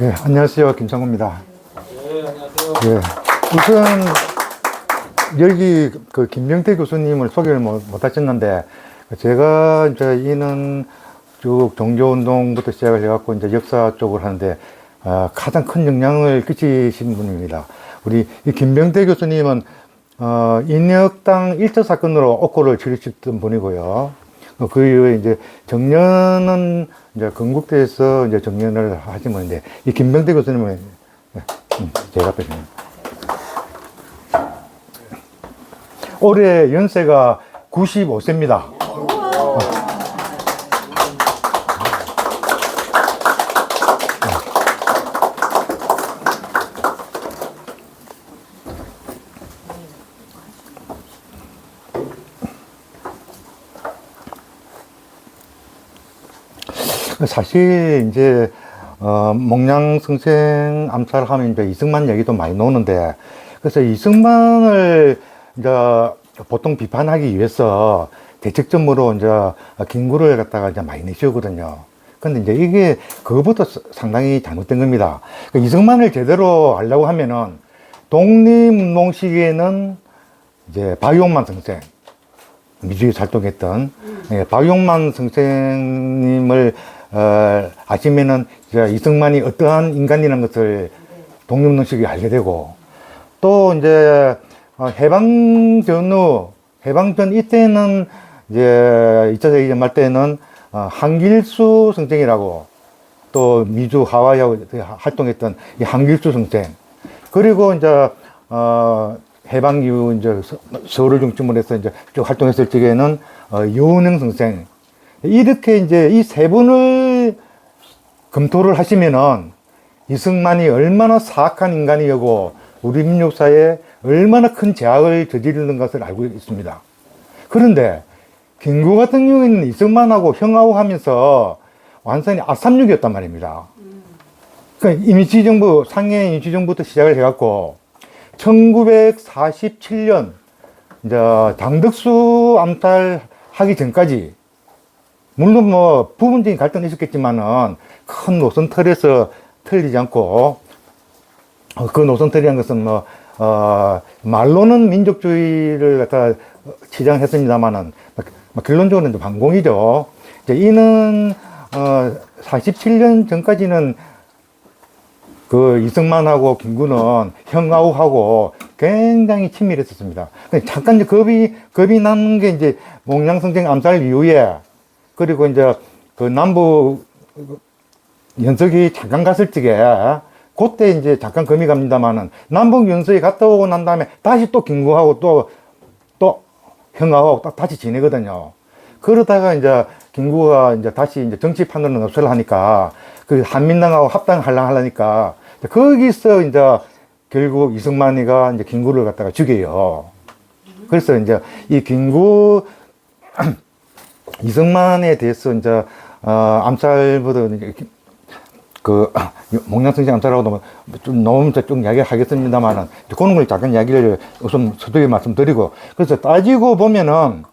예, 안녕하세요. 김창호입니다. 네, 안녕하세요. 예. 우선, 여기 그 김명태 교수님을 소개를 못, 못 하셨는데, 제가 이제 이는 쭉 종교운동부터 시작을 해갖고 이제 역사 쪽을 하는데, 아, 가장 큰 영향을 끼치신 분입니다. 우리 이 김명태 교수님은, 어, 인혁당 1차 사건으로 옥고를 치르셨던 분이고요. 어, 그 이후에 이제 정년은 이제 건국대에서 이제 정년을 하신 분인데, 이 김명태 교수님은 네, 음, 제가 뵙습니다. 올해 연세가 95세입니다. 사실 이제 어, 목량 성생 암살하면 이제 이승만 얘기도 많이 나오는데 그래서 이승만을 이제 보통 비판하기 위해서 대책점으로 이제 김구를 갖다가 이제 많이 내시거든요. 근데 이제 이게 그것부터 상당히 잘못된 겁니다. 그 이승만을 제대로 하려고 하면은 독립운동 시기에는 이제 박용만 선생, 미주에 활동했던 예, 박용만 선생님을 어, 아시면은 이승만이 어떠한 인간이라는 것을 시기에 알게 되고 또 이제 어, 해방 전후 해방 전 이때는 이제 2차 세계전 말 때는 어, 한길수 선생이라고 또 미주 하와이하고 활동했던 이 한길수 선생 그리고 이제 어 해방 이후 이제 서- 서울을 중심으로 해서 이제 쭉 활동했을 적에는 어 유은영 선생 이렇게 이제 이 세 분을 검토를 하시면은 이승만이 얼마나 사악한 인간이었고 우리 민족사에 얼마나 큰 제약을 저지르는 것을 알고 있습니다. 그런데 김구 같은 경우에는 이승만하고 형하고 하면서 완전히 아삼육이었단 말입니다. 그 임시정부, 상해 임시정부부터 시작을 해갖고 1947년 이제 당덕수 암살하기 전까지 물론 뭐 부분적인 갈등이 있었겠지만은 큰 노선 틀에서 틀리지 않고 어, 그 노선 틀이란 것은 뭐, 어, 말로는 민족주의를 갖다 치장했습니다만은, 뭐 결론적으로는 반공이죠. 이제 이는, 어, 47년 전까지는 그 이승만하고 김구는 형아우하고 굉장히 친밀했었습니다. 잠깐 이제 겁이, 겁이 나는 게 이제 목량성쟁 암살 이후에 그리고 이제 그 남부 연석이 잠깐 갔을 적에 그때 이제 잠깐 금이 갑니다만은 남북 연석이 갔다 오고 난 다음에 다시 또 김구하고 또 또 형하고 딱 다시 지내거든요. 그러다가 이제 김구가 이제 다시 이제 정치판으로 납세를 하니까 그 한민당하고 합당하려 하려니까 거기서 이제 결국 이승만이가 이제 김구를 갖다가 죽여요. 그래서 이제 이 김구 이승만에 대해서 이제 어, 암살보다 그 목량성지 암살하고도 좀 너무 좀 이야기를 하겠습니다만은 그런 걸 잠깐 이야기를 우선 서두에 말씀드리고 그래서 따지고 보면은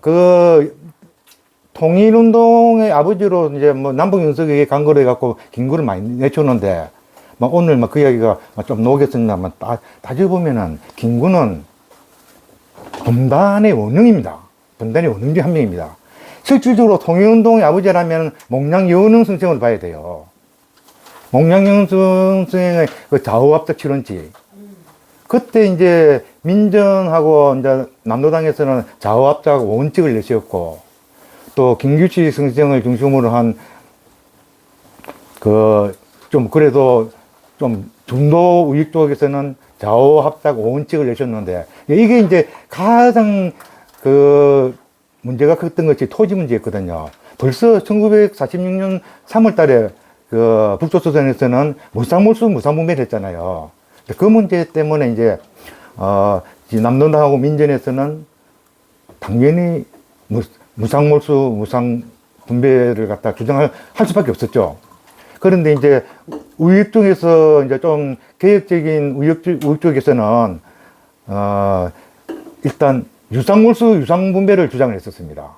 그 통일운동의 아버지로 이제 뭐 남북연석에게 간거를 해갖고 김구를 많이 내쫓는데 막 오늘 막 그 이야기가 좀 나오겠습니다만 따, 따지고 보면은 김구는 분단의 원흉입니다. 분단의 원흉 중한 명입니다. 실질적으로 통일운동의 아버지라면 목량 여운흥 선생을 봐야 돼요. 목량영 선생의 그 좌우합작 실현지. 그때 이제 민정하고 이제 남도당에서는 좌우합작 원칙을 내세웠고 또 김규치 선생을 중심으로 한 그 좀 그래도 좀 중도 우익 쪽에서는 좌우합작 원칙을 내셨는데 이게 이제 가장 그 문제가 컸던 것이 토지 문제였거든요. 벌써 1946년 3월 달에 그 북조선에서는 무상몰수 무상분배를 했잖아요. 그 문제 때문에 이제, 어, 이 남론당하고 민전에서는 당연히 무, 무상몰수 무상분배를 갖다 주장할 할 수밖에 없었죠. 그런데 이제 우익 쪽에서 이제 좀 개혁적인 우익, 쪽- 우익 쪽에서는, 어, 일단 유상몰수 유상분배를 주장을 했었습니다.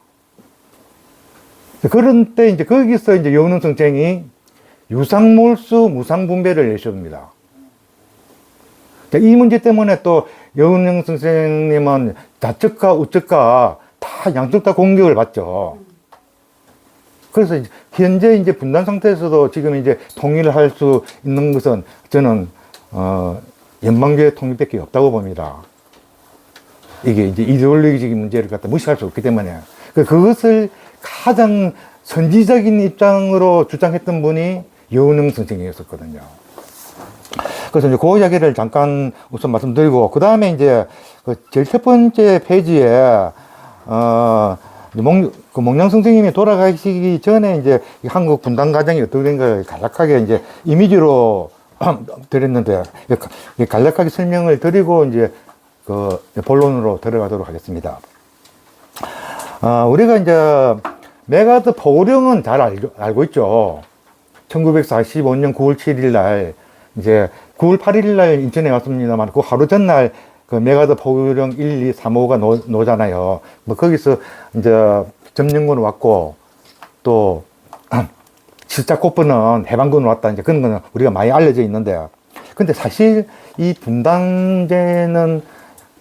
그런 때 이제 거기서 이제 여운흥 성쟁이 유상몰수 무상분배를 내셨습니다. 자, 이 문제 때문에 또 여은영 선생님은 좌측과 우측과 다 양쪽 다 공격을 받죠. 그래서 이제 현재 이제 분단 상태에서도 지금 이제 통일을 할 수 있는 것은 저는 어 연방제 통일밖에 없다고 봅니다. 이게 이제 이데올로기적인 문제를 갖다 무시할 수 없기 때문에 그- 그것을 가장 선지적인 입장으로 주장했던 분이 여은영 선생이었었거든요. 그래서 이제 그 이야기를 잠깐 우선 말씀드리고, 그 다음에 이제 그 제일 첫 번째 페이지에, 어, 몽, 그 몽양 선생님이 돌아가시기 전에 이제 이 한국 분단 과정이 어떻게 된걸 간략하게 이제 이미지로 드렸는데, 이 간략하게 설명을 드리고 이제 그 본론으로 들어가도록 하겠습니다. 아, 우리가 이제 메가드 보령은 잘 알고, 알고 있죠. 1945년 9월 7일 날 이제 9월 8일 날 인천에 왔습니다만 그 하루 전날 그 메가드 보령 1, 2, 3, 5가 노, 노잖아요. 뭐 거기서 이제 점령군 왔고 또 꽃보는 해방군 왔다 이제 그런 거는 우리가 많이 알려져 있는데 근데 사실 이 분단제는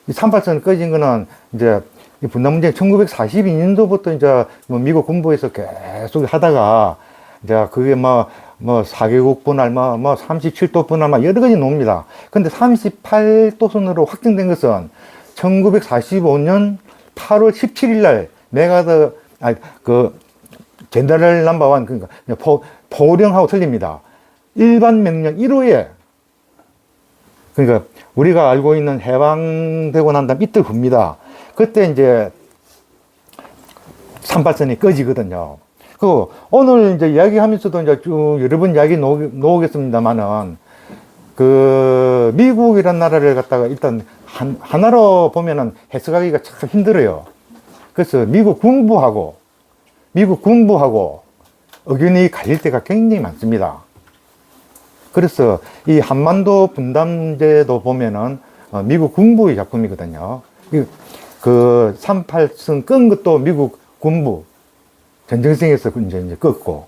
이 38선 꺼진 거는 이제 이 분단 문제 1942년도부터 이제 뭐 미국 군부에서 계속 하다가 이제 그게 뭐, 뭐 4개국 분할, 뭐, 뭐 37도 분할, 막 여러 가지 나옵니다. 근데 38도선으로 확정된 것은 1945년 8월 17일 날 메가드, 아니, 그, 젠더럴 넘버원, 그러니까 포, 포령하고 틀립니다. 일반 명령 1호에 그러니까 우리가 알고 있는 해방되고 난 다음 이틀 후입니다. 그때 이제 산발선이 꺼지거든요. 그 오늘 이제 이야기하면서도 이제 쭉 여러 번 이야기 놓, 놓겠습니다만은 그 미국이란 나라를 갖다가 일단 한, 하나로 보면은 해석하기가 참 힘들어요. 그래서 미국 군부하고 미국 군부하고 의견이 갈릴 때가 굉장히 많습니다. 그래서 이 한반도 분담제도 보면은 어, 미국 군부의 작품이거든요. 이- 그 38선 끈 것도 미국 군부 전쟁생에서 이제, 이제 껐고.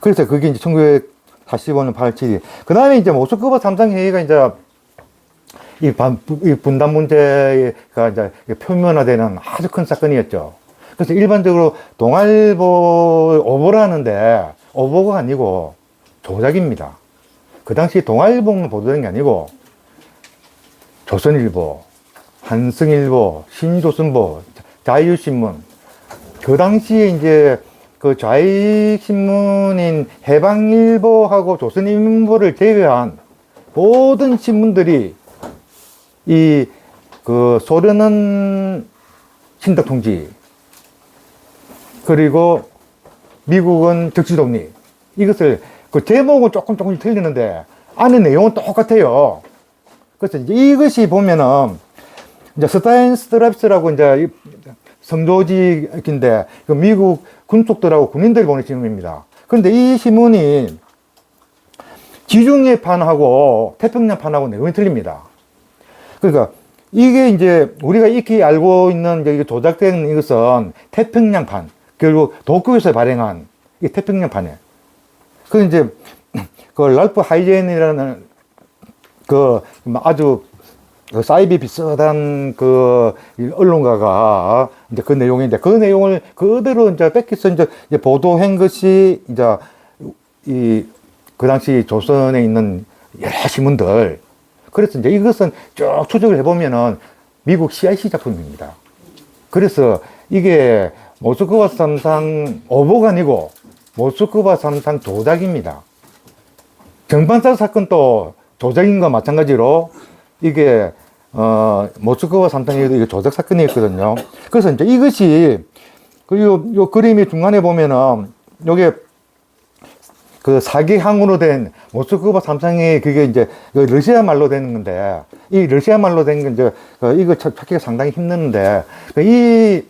그래서 그게 이제 1945년 8월 7일. 그 다음에 이제 모스크바 삼상회의가 이제 이, 반- 이 분단 문제가 이제 표면화되는 아주 큰 사건이었죠. 그래서 일반적으로 동아일보 오보를 하는데 오보가 아니고 조작입니다. 그 당시 동아일보만 보도된 게 아니고 조선일보, 한승일보, 신조선보, 자유신문. 그 당시에 이제 그 좌익 신문인 해방일보하고 조선일보를 제외한 모든 신문들이 이 그 소련은 신덕 통지 그리고 미국은 적시 독립 이것을 그 제목은 조금 조금 틀리는데 안에 내용은 똑같아요. 그래서 이제 이것이 보면은 이제 스타인 스트랍스라고 이제 이 성조직인데 그 미국 군속들하고 군인들이 보낸 신문입니다. 그런데 이 신문이 지중해 판하고 태평양 판하고 내용이 틀립니다. 그러니까 이게 이제 우리가 익히 알고 있는 이게 조작된 이것은 태평양 판 결국 도쿄에서 발행한 이 태평양판에 그 이제 그 랄프 하이젠이라는 그 아주 그 사이비 비슷한 그 언론가가 이제 그 내용인데 그 내용을 그대로 이제 뺏기서 이제 보도한 것이 이제 이 그 당시 조선에 있는 여러 신문들 그래서 이제 이것은 쭉 추적을 해보면은 미국 CIC 작품입니다. 그래서 이게 모스크바 삼상 오보가 아니고 모스크바 삼상 조작입니다. 정반사 사건도 조작인 과 마찬가지로 이게 어 모스크바 삼상에도 이게 조작 사건이었거든요. 그래서 이제 이것이 그리고 요 그림이 중간에 보면은 요게 그 사기 항으로 된 모스크바 삼상이 그게 이제 그 러시아 말로 되는 건데 이 러시아 말로 된 건 이제 그 이거 찾- 찾기가 상당히 힘드는데 그 이,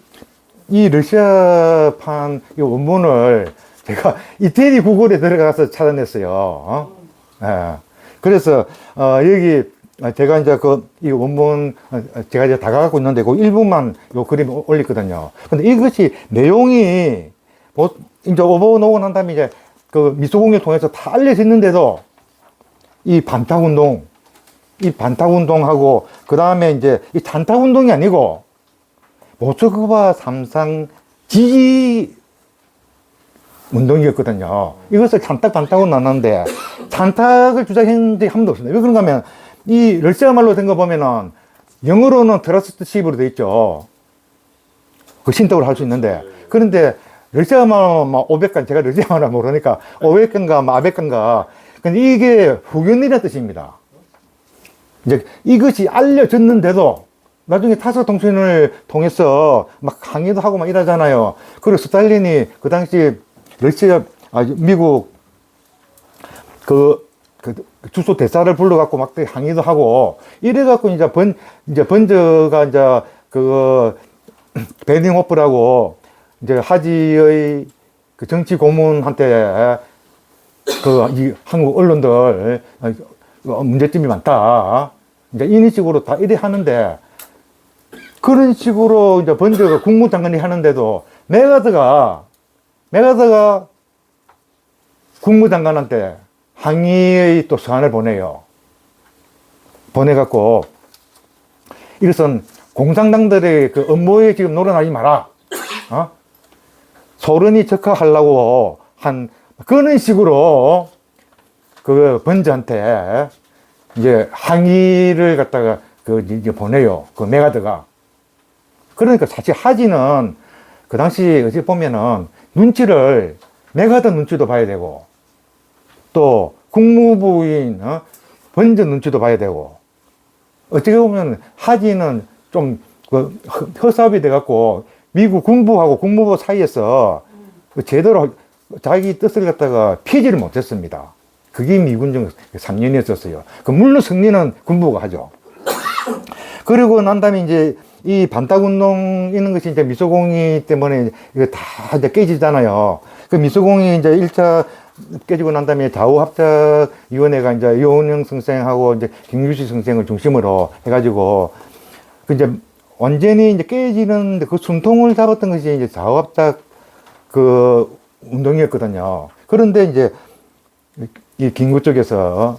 이 러시아판 이 원문을 제가 이태리 구글에 들어가서 찾아냈어요. 어? 예. 그래서 어, 여기 제가 이제 그 이 원문 어, 제가 이제 다가가고 있는데 그 일부만 요 그림 올렸거든요. 근데 이것이 내용이 뭐 이제 오버 놓고 난 다음에 이제 그 미소공을 통해서 다 알려져 있는데도 이 반탁 운동, 이 반탁 운동하고 그 다음에 이제 이 단탁 운동이 아니고 모스크바 삼상 지지 운동이었거든요. 이것을 찬탁 반탁으로 나눴는데 찬탁을 주장한 적이 한 번도 없습니다. 왜 그런가 하면 이 러시아 말로 된 거 보면은 영어로는 트러스트십으로 돼 있죠. 그 신탁을 할수 있는데 그런데 러시아 말로 막 500간 제가 말을 모르니까 500간가 뭐 400간가 근데 이게 후견이라는 뜻입니다. 이제 이것이 알려졌는데도 나중에 타서 통신을 통해서 막 강의도 하고 막 이러잖아요. 그리고 스탈린이 그 당시 러시아, 아, 미국 그, 그 주소 대사를 불러갖고 막 항의도 하고 이래갖고 이제 번, 이제 번저가 이제 그 베닝호프라고 이제 하지의 그 정치 고문한테 그 이 한국 언론들 어, 문제점이 많다. 이제 이런 식으로 다 이래 하는데 그런 식으로 이제 번저가 국무장관이 하는데도 메가드가 메가드가 국무장관한테 항의의 또 서한을 보내요. 보내갖고 이것은 공산당들의 그 업무에 지금 놀아나지 마라. 어? 소련이 적화하려고 한 그런 식으로 그 번즈한테 이제 항의를 갖다가 그 이제 보내요. 그 메가드가. 그러니까 사실 하지는 그 당시 어찌 보면은 눈치를 메가드 눈치도 봐야 되고 또 국무부인 어? 번즈 눈치도 봐야 되고 어떻게 보면 하지는 좀 그 허사업이 돼갖고 미국 군부하고 국무부 사이에서 그 제대로 자기 뜻을 갖다가 피지를 못했습니다. 그게 미군정 3년이었었어요. 그 물론 승리는 군부가 하죠. 그리고 난 다음에 이제 이 반탁운동 있는 것이 이제 미소공이 때문에 이거 다 이제 깨지잖아요. 그 미소공이 이제 1차 깨지고 난 다음에 좌우합작위원회가 이제 이원영 선생하고 이제 김규식 선생을 중심으로 해가지고 그 이제 완전히 이제 깨지는 그 숨통을 잡았던 것이 이제 좌우합작 그 운동이었거든요. 그런데 이제 이 김구 쪽에서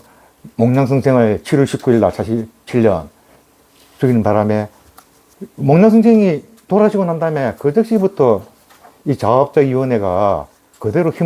목량 선생을 7월 19일 날 47년 죽이는 바람에 목량 선생이 돌아가시고 난 다음에 그 즉시부터 이 자업자위원회가 그대로 힘을